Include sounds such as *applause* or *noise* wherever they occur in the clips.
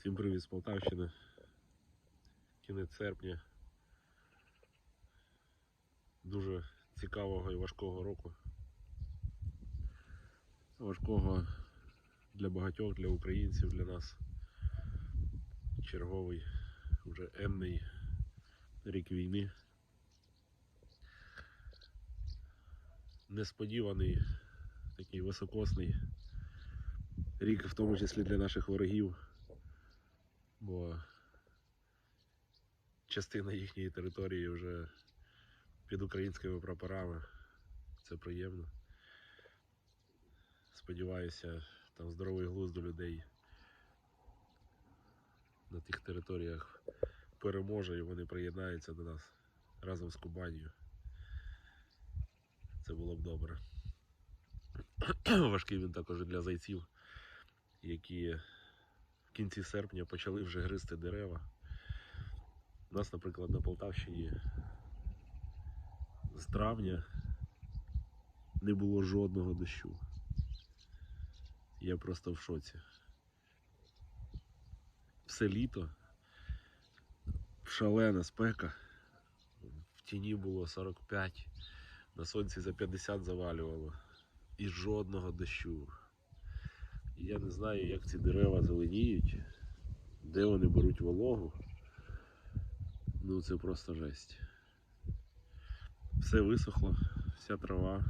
Всім привіт з Полтавщини. Кінець серпня. Дуже цікавого і важкого року. Важкого для багатьох, для українців, для нас. Черговий, вже енний рік війни. Несподіваний, такий високосний рік, в тому числі для наших ворогів бо частина їхньої території вже під українськими прапорами. Це приємно. Сподіваюся, там здоровий глузд до людей на тих територіях переможе і вони приєднаються до нас разом з Кубанію. Це було б добре. *clears throat* Важкий він також для зайців, які в кінці серпня почали вже гризти дерева. У нас, наприклад, на Полтавщині з травня не було жодного дощу. Я просто в шоці. Все літо, шалена спека, в тіні було 45, на сонці за 50 завалювало і жодного дощу. Я не знаю, як ці дерева зеленіють, де вони беруть вологу. Ну це просто жесть. Все висохло, вся трава.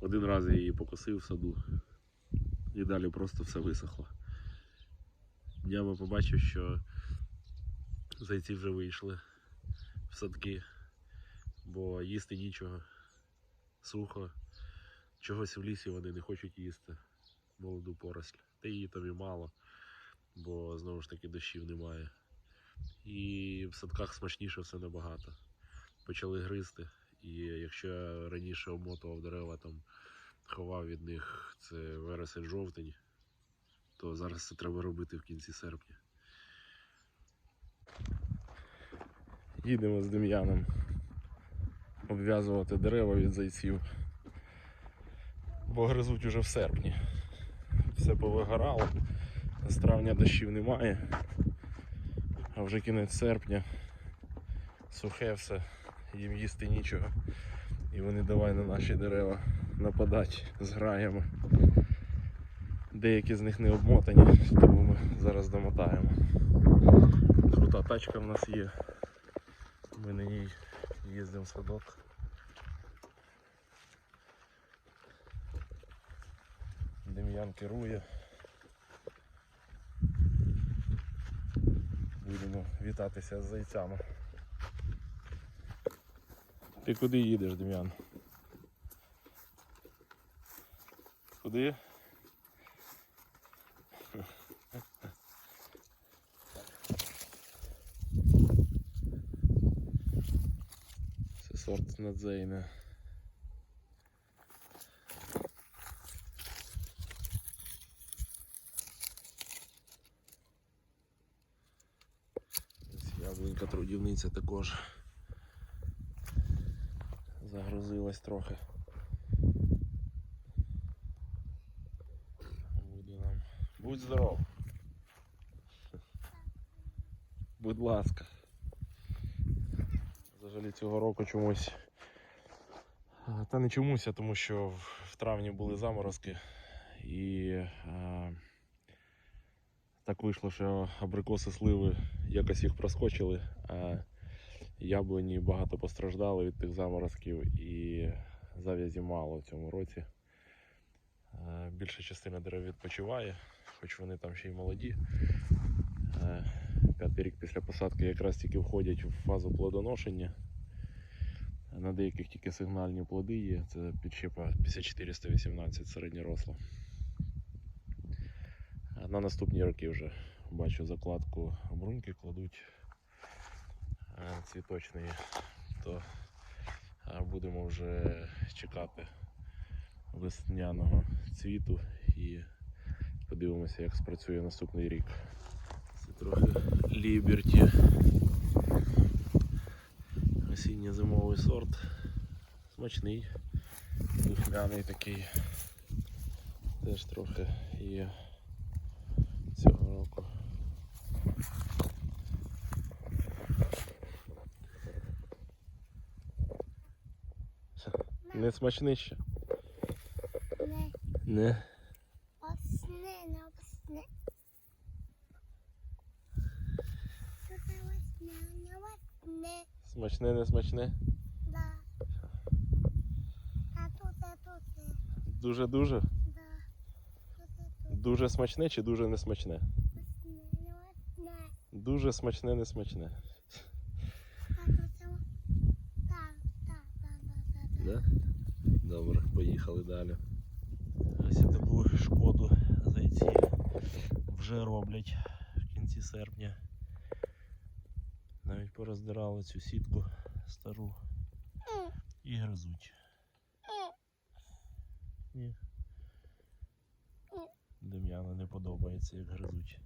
Один раз я її покосив в саду і далі просто все висохло. Днями побачив, що зайці вже вийшли в садки, бо їсти нічого, сухо, чогось в лісі вони не хочуть їсти молоду поросль. Та її там і мало, бо знову ж таки дощів немає. І в садках смачніше все набагато. Почали гризти. І якщо я раніше обмотував дерева, там ховав від них це вересень жовтень, то зараз це треба робити в кінці серпня. Їдемо з Дем'яном обв'язувати дерева від зайців, бо гризуть уже в серпні все повигорало. З травня дощів немає, а вже кінець серпня, сухе все, їм їсти нічого. І вони давай на наші дерева нападати з граями. Деякі з них не обмотані, тому ми зараз домотаємо. Крута тачка в нас є. Ми на ній їздимо в садок. Дем'ян керує. Будемо вітатися з зайцями. Ти куди їдеш, Дем'ян? Куди? Це сорт надзейне. Ось Яблунька також загрузилась трохи. Буде нам. Будь здоров. Будь ласка. Взагалі цього року чомусь. Та не чомусь, а тому що в- травні були заморозки і так вийшло, що абрикоси сливи якось їх проскочили, а яблуні багато постраждали від тих заморозків і зав'язі мало в цьому році. Е, Більша частина дерев відпочиває, хоч вони там ще й молоді. Е, П'ятий рік після посадки якраз тільки входять в фазу плодоношення. На деяких тільки сигнальні плоди є. Це підщепа 5418 середньоросла. На наступні роки вже бачу закладку бруньки кладуть е, цвіточної, то е, будемо вже чекати весняного цвіту і подивимося, як спрацює наступний рік. Це трохи Ліберті. Осінньо-зимовий сорт. Смачний, духмяний такий. Теж трохи є цього року. Не смачний ще? Не Не. осне, не осне. Смачне, не смачне? Да. А тут, а тут, Дуже-дуже. да. Дуже смачне чи дуже не осне. Дуже смачне, несмачне. А тут, а так, так, так, так, так. Да? Добре, поїхали далі. Ось таку шкоду зайці вже роблять в кінці серпня. Навіть пороздирали цю сітку стару і гризуть. Ні. Дем'яну не подобається, як гризуть.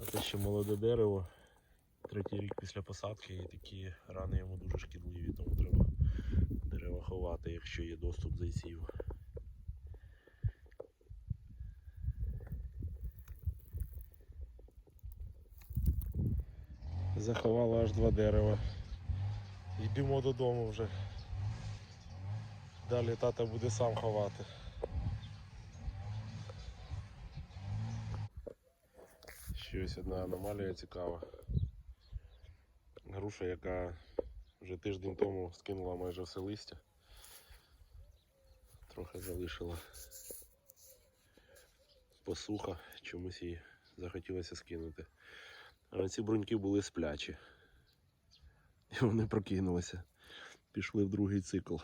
А те ще молоде дерево. Третій рік після посадки і такі рани йому дуже шкідливі, тому треба дерева ховати, якщо є доступ зайців. Заховала аж два дерева. Йдемо додому вже. Далі тата буде сам ховати. Ще ось одна аномалія цікава. Груша, яка вже тиждень тому скинула майже все листя. Трохи залишила посуха, чомусь їй захотілося скинути. Але ці бруньки були сплячі. І вони прокинулися. Пішли в другий цикл.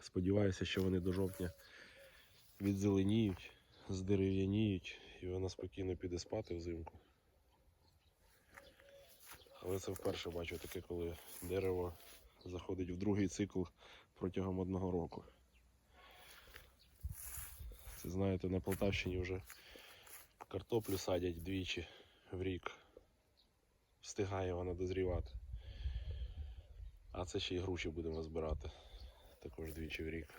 Сподіваюся, що вони до жовтня відзеленіють, здерев'яніють і вона спокійно піде спати взимку. Але це вперше бачу таке, коли дерево заходить в другий цикл протягом одного року. Це знаєте, на Полтавщині вже картоплю садять двічі в рік. Встигає вона дозрівати. А це ще й груші будемо збирати також двічі в рік.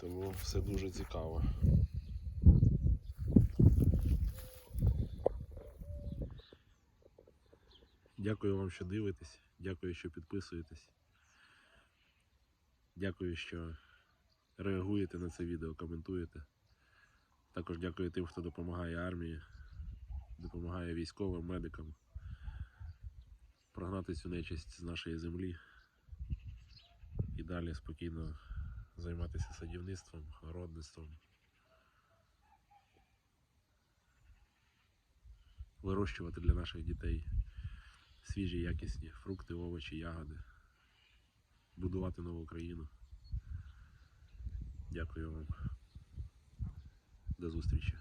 Тому все дуже цікаво. Дякую вам, що дивитесь. Дякую, що підписуєтесь. Дякую, що реагуєте на це відео, коментуєте. Також дякую тим, хто допомагає армії, допомагає військовим, медикам прогнати цю нечисть з нашої землі і далі спокійно займатися садівництвом, городництвом. Вирощувати для наших дітей свіжі, якісні фрукти, овочі, ягоди. Будувати нову країну. Дякую вам. До зустрічі.